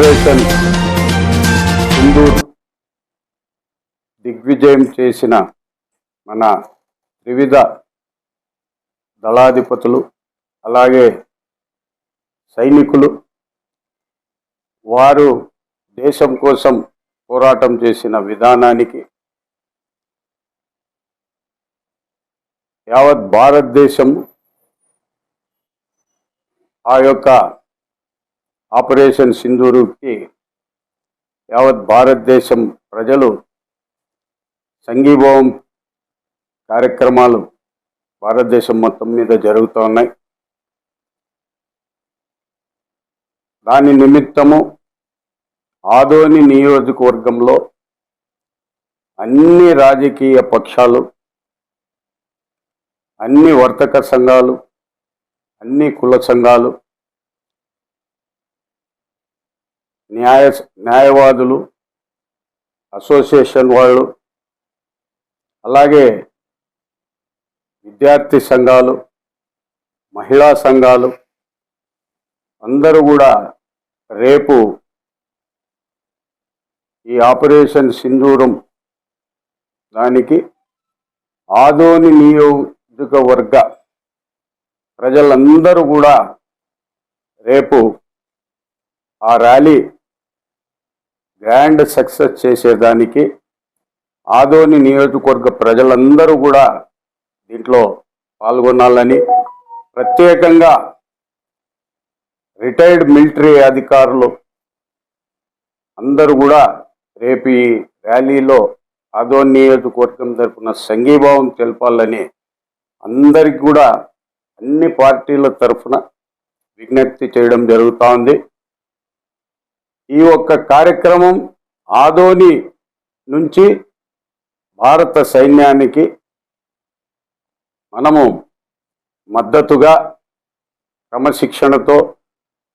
Operation Sindoor దిగ్విజయం చేసిన మన త్రివిధ దళాధిపతులు అలాగే సైనికులు వారు దేశం కోసం పోరాటం చేసిన విధానానికి యావత్ భారతదేశం ఆ యొక్క ఆపరేషన్ సింధూరుకి యావత్ భారతదేశం ప్రజలు సంఘీభావం కార్యక్రమాలు భారతదేశం మొత్తం మీద జరుగుతూ ఉన్నాయి. దాని నిమిత్తము ఆదోని నియోజకవర్గంలో అన్ని రాజకీయ పక్షాలు అన్ని వర్తక సంఘాలు అన్ని కుల సంఘాలు న్యాయ న్యాయవాదులు అసోసియేషన్ వాళ్ళు అలాగే విద్యార్థి సంఘాలు మహిళా సంఘాలు అందరూ కూడా రేపు ఈ ఆపరేషన్ సింధూరం దానికి ఆదోని నియోజకవర్గ ప్రజలందరూ కూడా రేపు ఆ ర్యాలీ గ్రాండ్ సక్సెస్ చేసేదానికి ఆదోని నియోజకవర్గ ప్రజలందరూ కూడా దీంట్లో పాల్గొనాలని ప్రత్యేకంగా రిటైర్డ్ మిలిటరీ అధికారులు అందరూ కూడా రేపు ఈ ర్యాలీలో ఆదోని నియోజకవర్గం తరఫున సంఘీభావం తెలపాలని అందరికి కూడా అన్ని పార్టీల తరఫున విజ్ఞప్తి చేయడం జరుగుతూ ఉంది. ఈ ఒక్క కార్యక్రమం ఆదోని నుంచి భారత సైన్యానికి మనము మద్దతుగా క్రమశిక్షణతో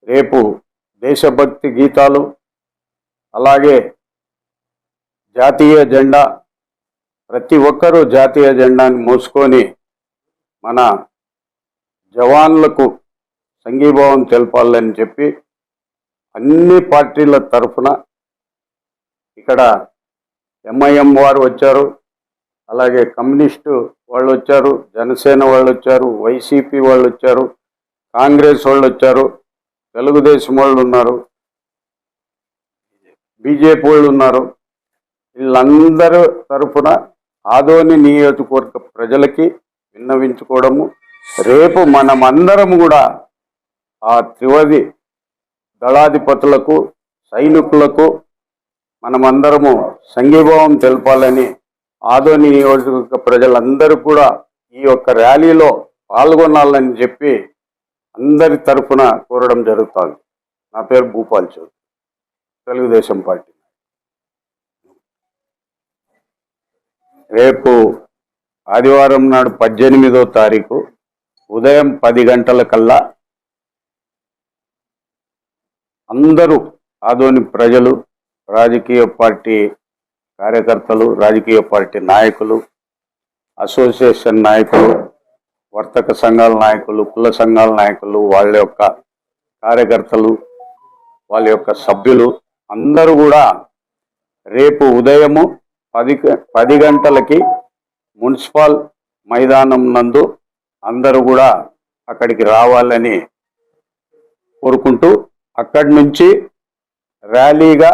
రేపు దేశభక్తి గీతాలు అలాగే జాతీయ జెండా ప్రతి ఒక్కరూ జాతీయ జెండాని మోసుకొని మన జవాన్లకు సంఘీభావం తెలపాలని చెప్పి అన్ని పార్టీల తరఫున ఇక్కడ ఎంఐఎం వారు వచ్చారు. అలాగే కమ్యూనిస్టు వాళ్ళు వచ్చారు జనసేన వాళ్ళు వచ్చారు వైసీపీ వాళ్ళు వచ్చారు కాంగ్రెస్ వాళ్ళు వచ్చారు తెలుగుదేశం వాళ్ళు ఉన్నారు బీజేపీ వాళ్ళు ఉన్నారు. వీళ్ళందరూ తరఫున ఆదోని నియోజకవర్గ ప్రజలకి విన్నవించుకోవడము రేపు మనమందరం కూడా ఆ త్రివది దళాధిపతులకు సైనికులకు మనమందరము సంఘీభావం తెలపాలని ఆదోని నియోజకవర్గ ప్రజలందరూ కూడా ఈ యొక్క ర్యాలీలో పాల్గొనాలని చెప్పి అందరి తరఫున కోరడం జరుగుతుంది. నా పేరు భూపాల్ చౌదరి. తెలుగుదేశం పార్టీ రేపు ఆదివారం నాడు పద్దెనిమిదో తారీఖు ఉదయం పది గంటల కల్లా అందరూ ఆదోని ప్రజలు రాజకీయ పార్టీ కార్యకర్తలు రాజకీయ పార్టీ నాయకులు అసోసియేషన్ నాయకులు వర్తక సంఘాల నాయకులు కుల సంఘాల నాయకులు వాళ్ళ యొక్క కార్యకర్తలు వాళ్ళ యొక్క సభ్యులు అందరూ కూడా రేపు ఉదయము పది గ- పది గంటలకి మున్సిపల్ మైదానం నందు అందరూ కూడా అక్కడికి రావాలని కోరుకుంటూ అక్కడి నుంచి ర్యాలీగా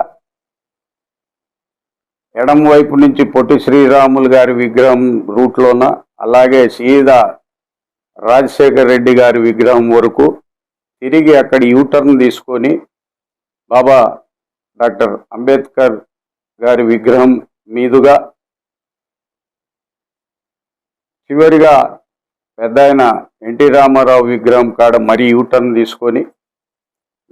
ఎడం వైపు నుంచి పొట్టి శ్రీరాములు గారి విగ్రహం రూట్లోన అలాగే సీదా రాజశేఖర్ రెడ్డి గారి విగ్రహం వరకు తిరిగి అక్కడ యూటర్న్ తీసుకొని బాబా డాక్టర్ అంబేద్కర్ గారి విగ్రహం మీదుగా చివరిగా పెద్ద ఆయన ఎన్టీ రామారావు విగ్రహం కాడ మరీ యూటర్న్ తీసుకొని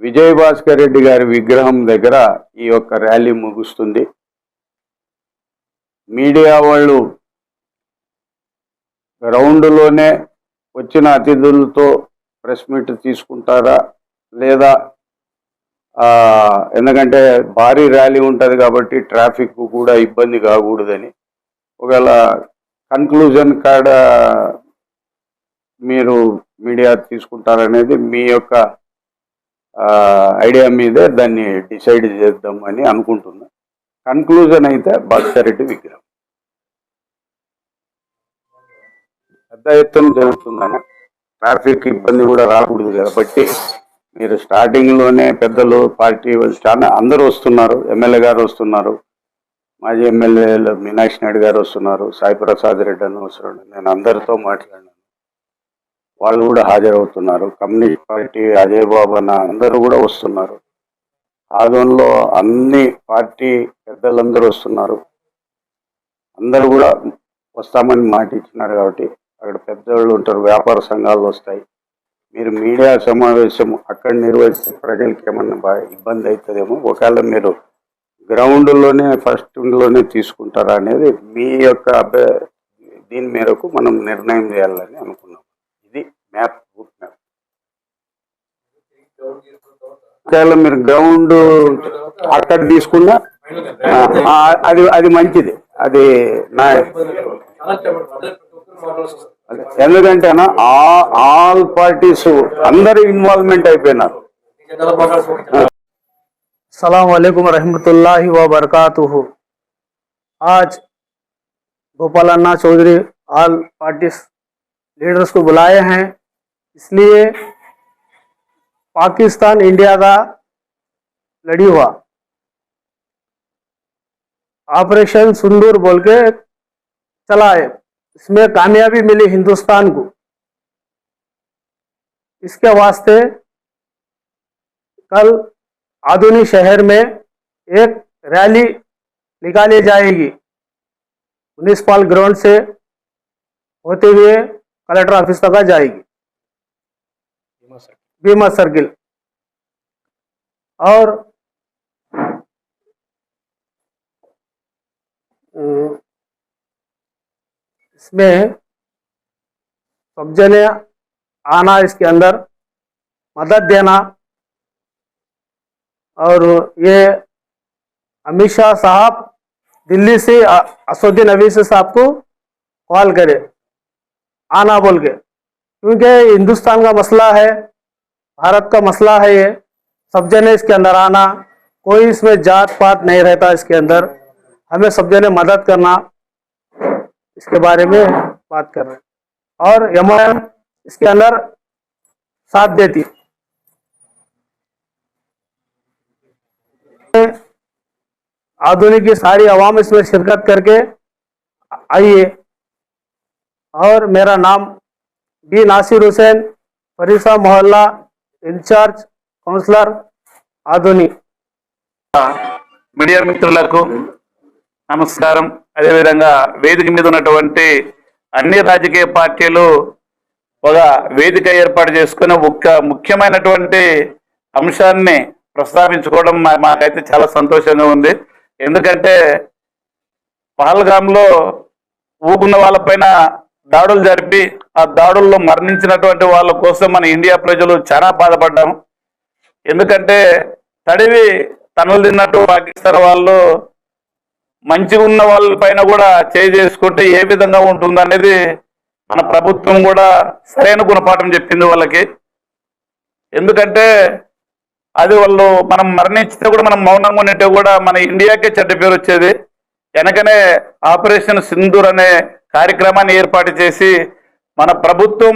విజయభాస్కర్ రెడ్డి గారి విగ్రహం దగ్గర ఈ యొక్క ర్యాలీ ముగుస్తుంది. మీడియా వాళ్ళు గ్రౌండ్లోనే వచ్చిన అతిథులతో ప్రెస్ మీట్ తీసుకుంటారా? లేదా ఎందుకంటే భారీ ర్యాలీ ఉంటుంది కాబట్టి ట్రాఫిక్ కూడా ఇబ్బంది కాకూడదని. ఒకవేళ కన్క్లూజన్ కాడ మీరు మీడియా తీసుకుంటారనేది మీ యొక్క ఐడియా మీదే దాన్ని డిసైడ్ చేద్దాం అని అనుకుంటున్నా. కన్క్లూజన్ అయితే భాస్కరెడ్డి విగ్రహం. పెద్ద ఎత్తున జరుగుతుందని. ట్రాఫిక్ ఇబ్బంది కూడా రాకూడదు కాబట్టి మీరు స్టార్టింగ్లోనే పెద్దలు పార్టీ వాళ్ళు చాలా అందరూ వస్తున్నారు. ఎమ్మెల్యే గారు వస్తున్నారు. మాజీ ఎమ్మెల్యేలు మీనాక్షి నాయుడు గారు వస్తున్నారు. సాయి ప్రసాద్ రెడ్డి అని వస్తున్నాడు. నేను అందరితో మాట్లాడినాను వాళ్ళు కూడా హాజరవుతున్నారు. కమ్యూనిస్ట్ పార్టీ అజయ్ బాబు అన్న అందరూ కూడా వస్తున్నారు. ఆదంలో అన్ని పార్టీ పెద్దలందరూ వస్తున్నారు. అందరూ కూడా వస్తామని మాట ఇచ్చినారు కాబట్టి అక్కడ పెద్దవాళ్ళు ఉంటారు వ్యాపార సంఘాలు వస్తాయి. మీరు మీడియా సమావేశం అక్కడ నిర్వహిస్తే ప్రజలకి ఏమన్నా బాగా ఇబ్బంది అవుతుందేమో ఒకవేళ మీరు గ్రౌండ్లోనే ఫస్ట్లోనే తీసుకుంటారా అనేది మీ యొక్క అభ్య దీని మేరకు మనం నిర్ణయం చేయాలని అనుకుంటున్నాం. మ్యాప్ రూట్ మ్యాప్ ఒకవేళ మీరు గ్రౌండ్ అక్కడ తీసుకున్నా ఆ, ఆ, అది అది మంచిది అది నా అదే. ఎందుకంటే అన్న, ఆ- ఆల్ పార్టీస్ అందరు ఇన్వాల్వ్మెంట్ అయిపోయినారు सलाम वालेकुम रहमतुल्लाहि व बरकातुहू आज गोपाल अन्ना चौधरी ऑल पार्टी लीडर्स को बुलाए हैं इसलिए पाकिस्तान इंडिया का लड़ी हुआ। ऑपरेशन सुंदूर बोल के चला है। इसमें कामयाबी मिली हिंदुस्तान को। इसके वास्ते कल आधुनिक शहर में एक रैली निकाली जाएगी। म्यूनिसिपल ग्राउंड से होते हुए कलेक्टर ऑफ़िस तक जाएगी। बीमा सर्किल और इसमें सब जने आना इसके अंदर, मदद देना, और ये अमित शाह साहब दिल्ली से असुद्दीन अवीसी साहब को कॉल करे, आना बोल के। क्योंकि हिंदुस्तान का मसला है भारत का मसला है ये। सब जने इसके अंदर आना। कोई इसमें जात पात नहीं रहता इसके अंदर। हमें सब जने मदद करना। इसके बारे में बात कर रहे हैं। और एम इसके अंदर साथ देती। आधुनिक की सारी आवाम इसमें शिरकत करके आइए। और मेरा नाम बी नासिर हुसैन, फरीसा मोहल्ला ఇన్ఛార్జ్ కౌన్సిలర్ ఆధుని. మీడియా మిత్రులకు నమస్కారం. అదేవిధంగా వేదిక మీద ఉన్నటువంటి అన్ని రాజకీయ పార్టీలు ఒక వేదిక ఏర్పాటు చేసుకుని ఒక ముఖ్యమైనటువంటి అంశాన్ని ప్రస్తావించుకోవడం మాకైతే చాలా సంతోషంగా ఉంది. ఎందుకంటే పహల్గామ్లో వాళ్ళ వాళ్ళపైన దాడులు జరిపి ఆ దాడుల్లో మరణించినటువంటి వాళ్ళ కోసం మన ఇండియా ప్రజలు చాలా బాధపడ్డాము ఎందుకంటే తడివి తనులు తిన్నట్టు పాకిస్తాన్ వాళ్ళు మంచిగా ఉన్న వాళ్ళ పైన కూడా చేయి చేసుకుంటే ఏ విధంగా ఉంటుంది అనేది మన ప్రభుత్వం కూడా సరైన గుణపాఠం చెప్పింది వాళ్ళకి. ఎందుకంటే అది వాళ్ళు మనం మరణించితే కూడా మనం మౌనంగా ఉన్నట్టే కూడా మన ఇండియాకే చెడ్డ పేరు వచ్చేది. వెనకనే ఆపరేషన్ సింధూర్ అనే కార్యక్రమాన్ని ఏర్పాటు చేసి మన ప్రభుత్వం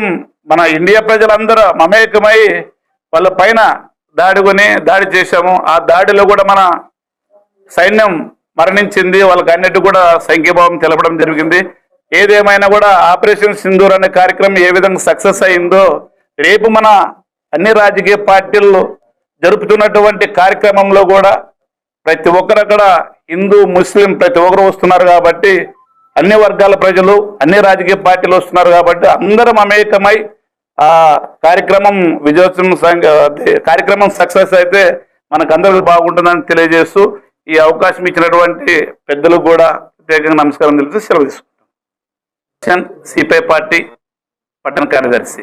మన ఇండియా ప్రజలందరూ మమేకమై వాళ్ళ పైన దాడుకొని దాడి చేశాము. ఆ దాడిలో కూడా మన సైన్యం మరణించింది. వాళ్ళకి అన్నిటి కూడా సంఖ్యభావం తెలపడం జరిగింది. ఏదేమైనా కూడా ఆపరేషన్ సింధూర్ అనే కార్యక్రమం ఏ విధంగా సక్సెస్ అయిందో రేపు మన అన్ని రాజకీయ పార్టీలు జరుపుతున్నటువంటి కార్యక్రమంలో కూడా ప్రతి ఒక్కరు అక్కడ హిందూ ముస్లిం ప్రతి ఒక్కరు వస్తున్నారు కాబట్టి అన్ని వర్గాల ప్రజలు అన్ని రాజకీయ పార్టీలు వస్తున్నారు కాబట్టి అందరం అమేకమై ఆ కార్యక్రమం విజయోత్సవం కార్యక్రమం సక్సెస్ అయితే మనకందరికి బాగుంటుందని తెలియజేస్తూ ఈ అవకాశం ఇచ్చినటువంటి పెద్దలకు కూడా ప్రత్యేకంగా నమస్కారం తెలుస్తూ సెలవు తీసుకుంటాం. సిపిఐ పార్టీ పట్టణ కార్యదర్శి.